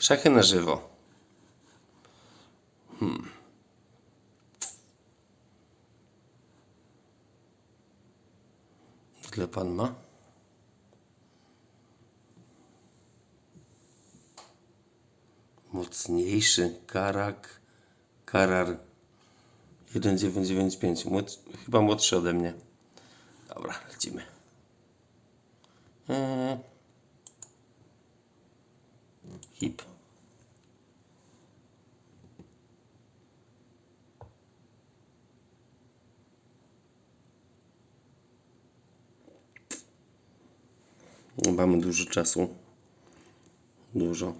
Szachy na żywo. Hmm. Ile pan ma? Mocniejszy karak, karar 1995. Młod, chyba młodszy ode mnie. Dobra, lecimy. Eee. Hip. Mamy dużo czasu. Dużo.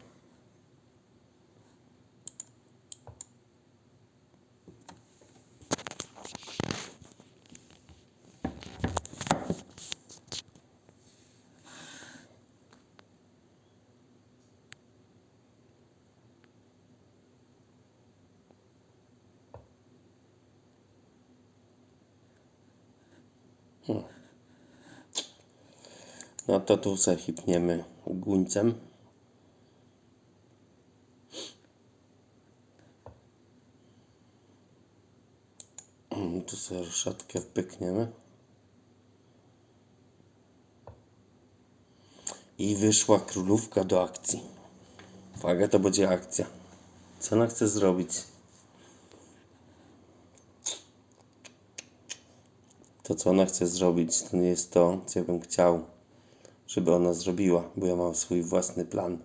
No to tu se hipniemy guńcem. Mm, Tu sobie szatkę wpykniemy. I wyszła królówka do akcji. Uwaga, to będzie akcja. Co ona chce zrobić? To, co ona chce zrobić, to nie jest to, co ja bym chciał, żeby ona zrobiła, bo ja mam swój własny plan.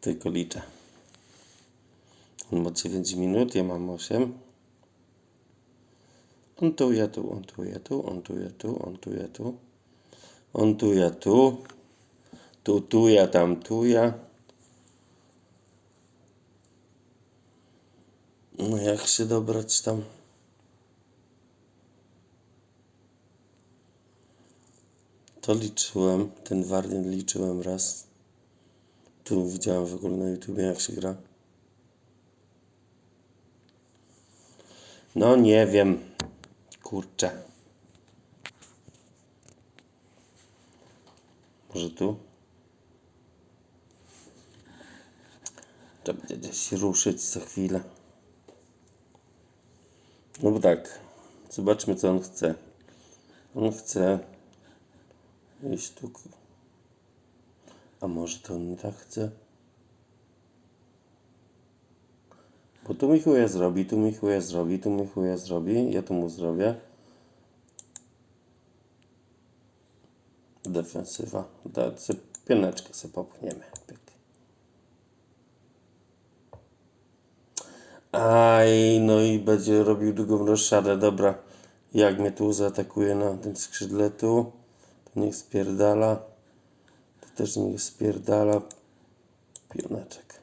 Tylko liczę. On ma 9 minut, ja mam 8. On tu, ja tu, on tu, ja tu, on tu, ja tu, on tu, ja tu. On tu, ja tu. Tu, tu, ja, tam, tu, ja. No jak się dobrać tam? To liczyłem, ten wariant liczyłem raz. Tu widziałem w ogóle na YouTube jak się gra. No nie wiem. Kurczę. Może tu? Trzeba będzie gdzieś ruszyć za chwilę. No bo tak. Zobaczmy co on chce. On chce iść tu. A może to on nie tak chce? Bo tu mi chuja zrobi, tu mi chuja zrobi, tu mi chuja zrobi, ja tu mu zrobię. Defensywa. Da, se, pianeczkę sobie popchniemy. Aj, no i będzie robił długą roszadę. Dobra, jak mnie tu zaatakuje na tym skrzydle tu, to niech spierdala. To też niech spierdala. Pioneczek.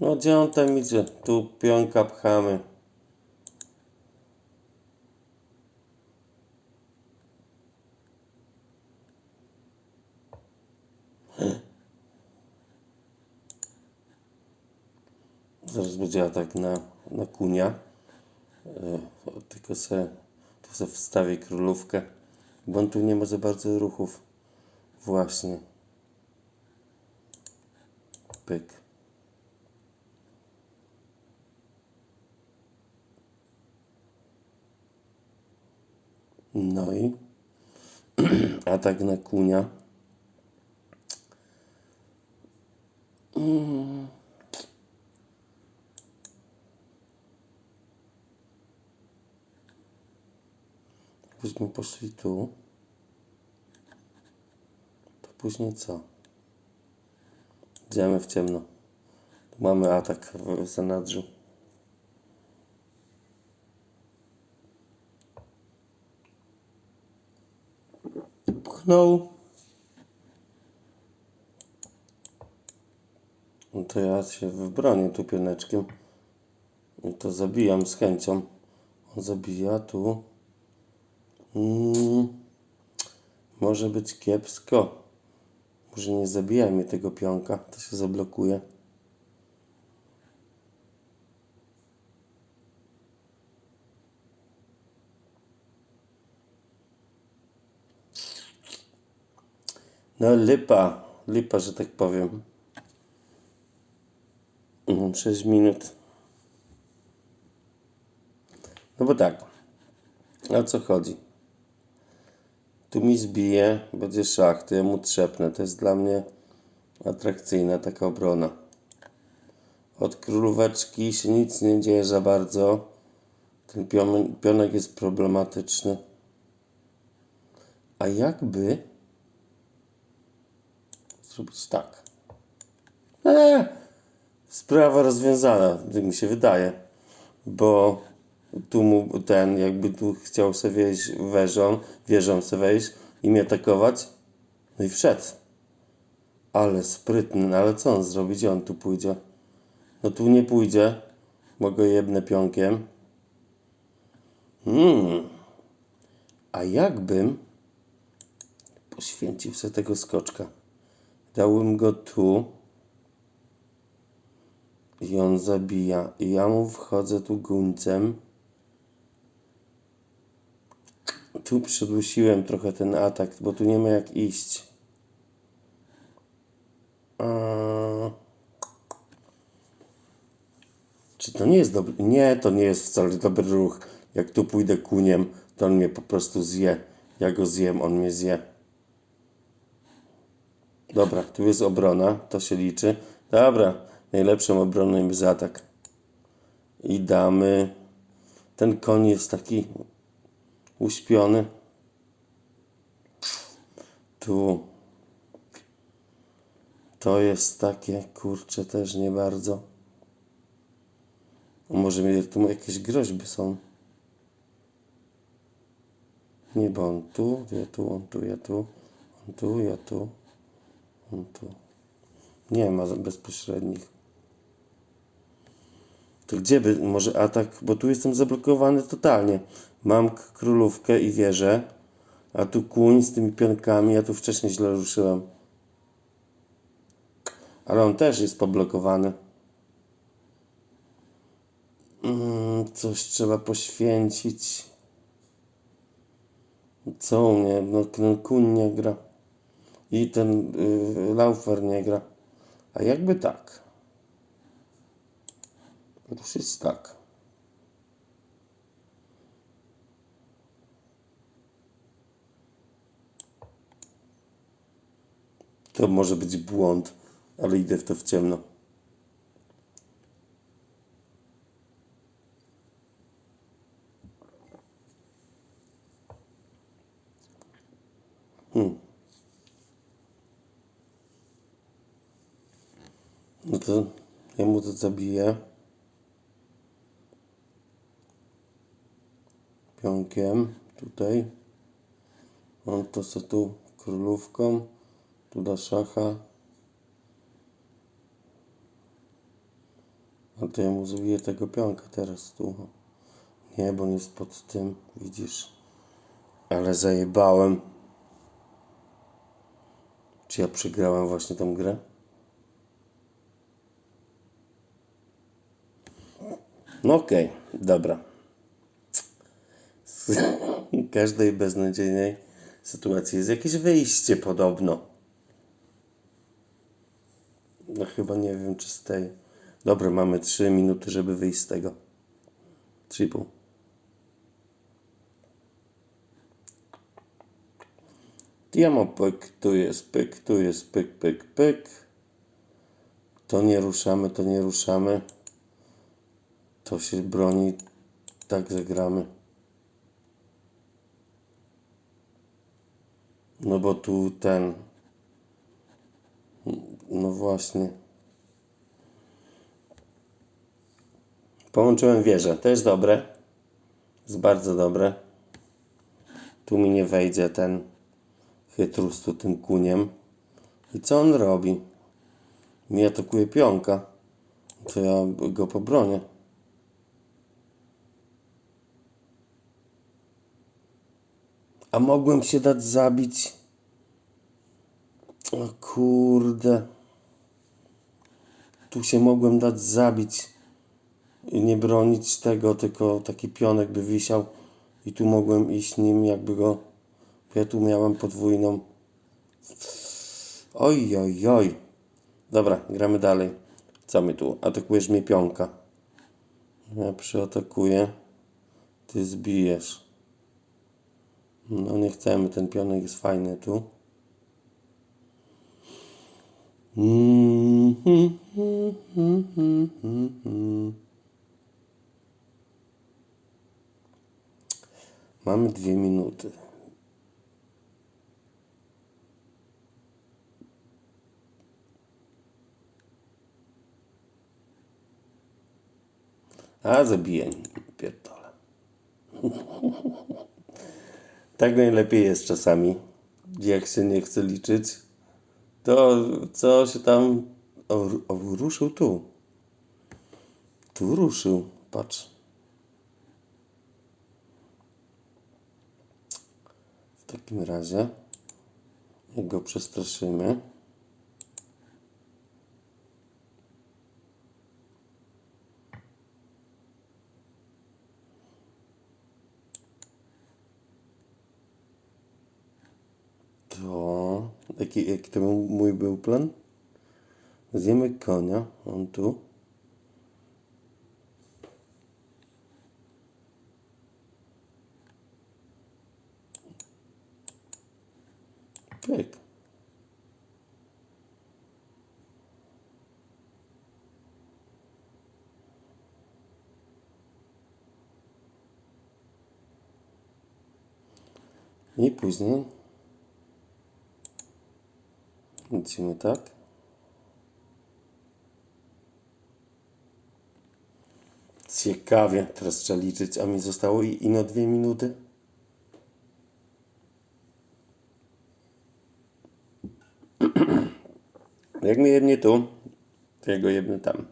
No gdzie on tam idzie? Tu pionka pchamy. Zaraz będzie atak na, na kunia. E, tylko se, se wstawię królówkę. Bo on tu nie ma za bardzo ruchów. Właśnie. Pyk. No i atak na kunia. Mm. Jakbyśmy poszli tu, to później co? Idziemy w ciemno. Tu mamy atak w, zanadrzu. Pchnął. No to ja się wybronię tu pioneczkiem. I to zabijam z chęcią. On zabija tu. Mm, może być kiepsko. Może nie zabijaj mnie tego pionka. To się zablokuje. No lipa, lipa, że tak powiem. 6 minut. No bo tak, o co chodzi? Tu mi zbije, będzie szach, to ja mu trzepnę. To jest dla mnie atrakcyjna taka obrona. Od królóweczki się nic nie dzieje za bardzo. Ten pion- pionek jest problematyczny. A jakby zrobić tak? Eee, sprawa rozwiązana, tak mi się wydaje. Bo tu mu ten, jakby tu chciał sobie wejść wieżą, wieżą sobie wejść i mnie atakować. No i wszedł. Ale sprytny, no ale co on zrobi? Gdzie on tu pójdzie? No tu nie pójdzie, bo go jebnę pionkiem. Hmm. A jakbym poświęcił sobie tego skoczka? Dałbym go tu i on zabija. I ja mu wchodzę tu guńcem. Tu przydusiłem trochę ten atak, bo tu nie ma jak iść. A... Czy to nie jest dobry? Nie, to nie jest wcale dobry ruch. Jak tu pójdę kuniem, to on mnie po prostu zje. Ja go zjem, on mnie zje. Dobra, tu jest obrona, to się liczy. Dobra, najlepszą obroną jest atak. I damy. Ten koń jest taki uśpiony. Tu. To jest takie, kurcze, też nie bardzo. Może tu jakieś groźby są. Nie, bo on tu, ja tu, on tu, ja tu, on tu, ja tu, on tu. Nie ma bezpośrednich. To gdzie by, może atak, bo tu jestem zablokowany totalnie. Mam królówkę i wieżę, a tu kuń z tymi pionkami, ja tu wcześniej źle ruszyłem. Ale on też jest poblokowany. Mm, coś trzeba poświęcić. Co u mnie? No ten kuń nie gra. I ten y, laufer nie gra. A jakby tak? Ruszyć tak. To może być błąd, ale idę w to w ciemno. No to ja mu to zabiję. Pionkiem tutaj. On to se tu królówką. Tu da szacha. A to ja mu zabiję tego pionka teraz tu. Nie, bo on jest pod tym, widzisz. Ale zajebałem. Czy ja przegrałem właśnie tą grę? No okej, dobra. Każdej beznadziejnej sytuacji jest jakieś wyjście podobno. No chyba nie wiem, czy z tej. Dobra, mamy 3 minuty, żeby wyjść z tego. 3,5. Ja mam pyk, tu jest pyk, tu jest pyk, pyk, pyk. To nie ruszamy, to nie ruszamy. To się broni, tak zagramy. No bo tu ten. No właśnie. Połączyłem wieżę. To jest dobre. Jest bardzo dobre. Tu mi nie wejdzie ten chytrus tu tym kuniem. I co on robi? Mi atakuje pionka. To ja go pobronię. A mogłem się dać zabić. O kurde. Tu się mogłem dać zabić. I nie bronić tego, tylko taki pionek by wisiał. I tu mogłem iść nim, jakby go. Ja tu miałem podwójną. Oj, oj, oj. Dobra, gramy dalej. Co my tu? Atakujesz mnie pionka. Ja przyatakuję. Ty zbijesz. No nie chcemy, ten pionek jest fajny tu. Mamy dwie minuty. A zabijeń, pierdolę. tak najlepiej jest czasami, jak się nie chce liczyć. To co się tam... O, o, ruszył tu. Tu ruszył, patrz. W takim razie, go przestraszymy, to... Jaki, jaki to mój był plan? Zjemy konia, on tu. Pyk. I później lecimy tak. Ciekawie, teraz trzeba liczyć, a mi zostało i ino dwie minuty. Jak mnie jebnie tu, to ja go jebnę tam.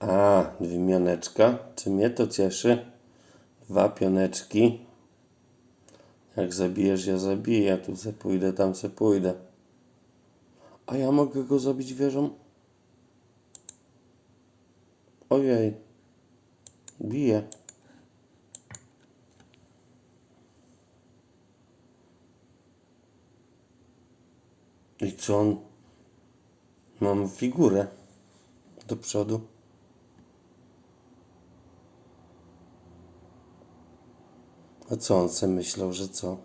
A, dwie mioneczka. Czy mnie to cieszy? Dwa pioneczki. Jak zabijesz, ja zabiję. Tu se pójdę, tam se pójdę. A ja mogę go zabić wieżą? Ojej. Bije. I co on? Mam figurę do przodu. A co on sobie myślał, że co?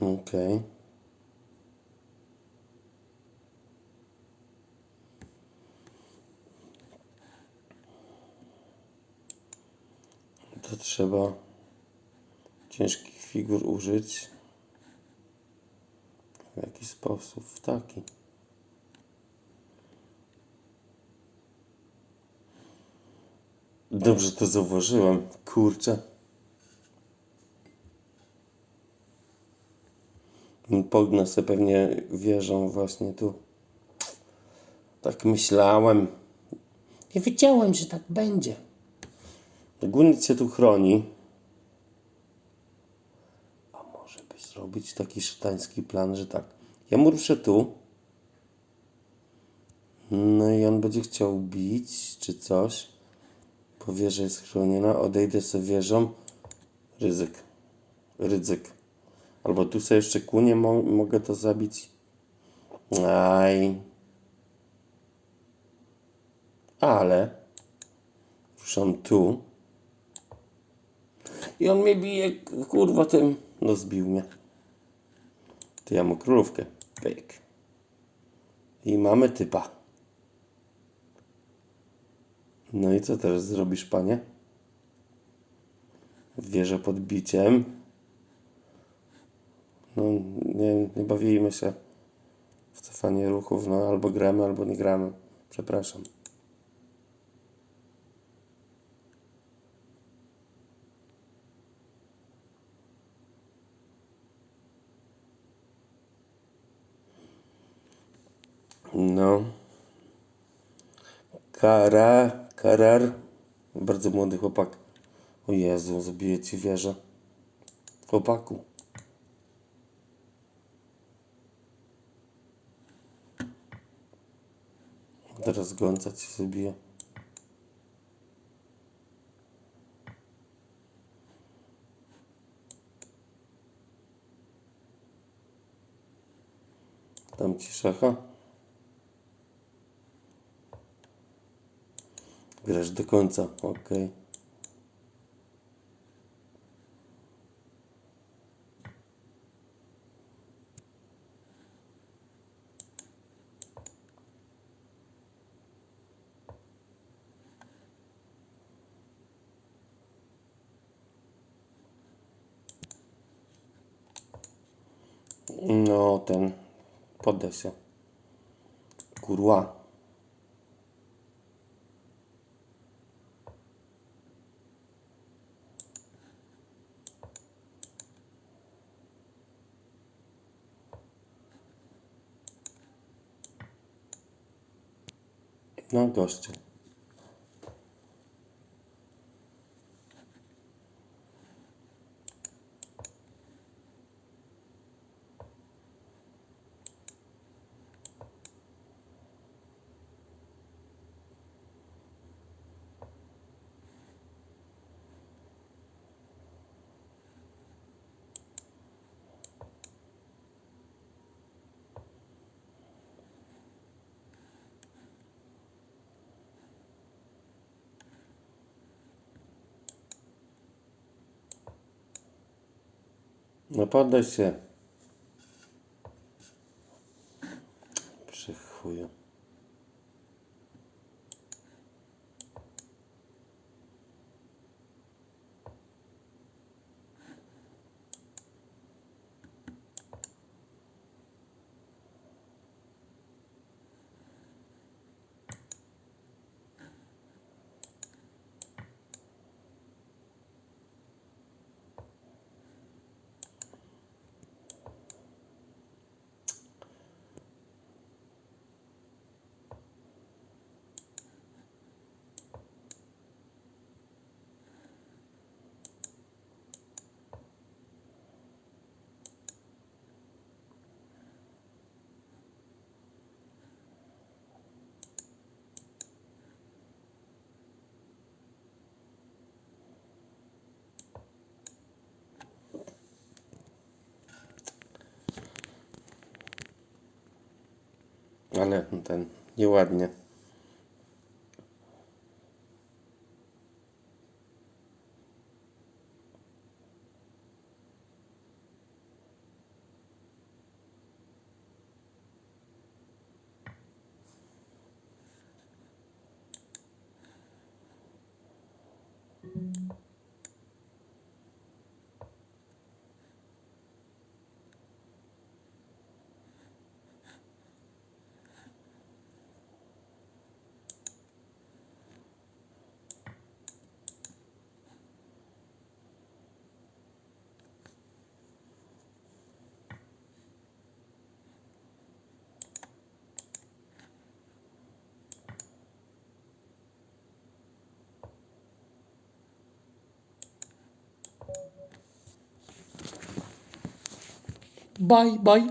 Okej. To trzeba ciężkich figur użyć. W jaki sposób? W taki. Dobrze to zauważyłem. Kurczę. Sobie pewnie wieżą właśnie tu. Tak myślałem. Nie wiedziałem, że tak będzie. Gunit się tu chroni. A może by zrobić taki szatański plan, że tak. Ja mu ruszę tu. No i on będzie chciał bić, czy coś. Bo wieża jest chroniona. Odejdę sobie wieżą. Ryzyk. Ryzyk. Albo tu sobie jeszcze kunię mo mogę to zabić. Aj. Ale. Ruszam tu. I on mnie bije, kurwa, tym. No zbił mnie. To ja mu królówkę. Pyk. I mamy typa. No i co teraz zrobisz, panie? Wierzę pod biciem. No, nie, nie bawimy się w cofanie ruchów. No, albo gramy, albo nie gramy. Przepraszam. No. Kara, Carrer. Bardzo młody chłopak. O Jezu, zabiję ci wieżę. Chłopaku. Teraz gąca ci zabije. Tam ci szacha. Grasz do końca, okej. No, ten. Poddaj się. Kurwa. No, goście. No Ale ten nieładnie. Bye bye.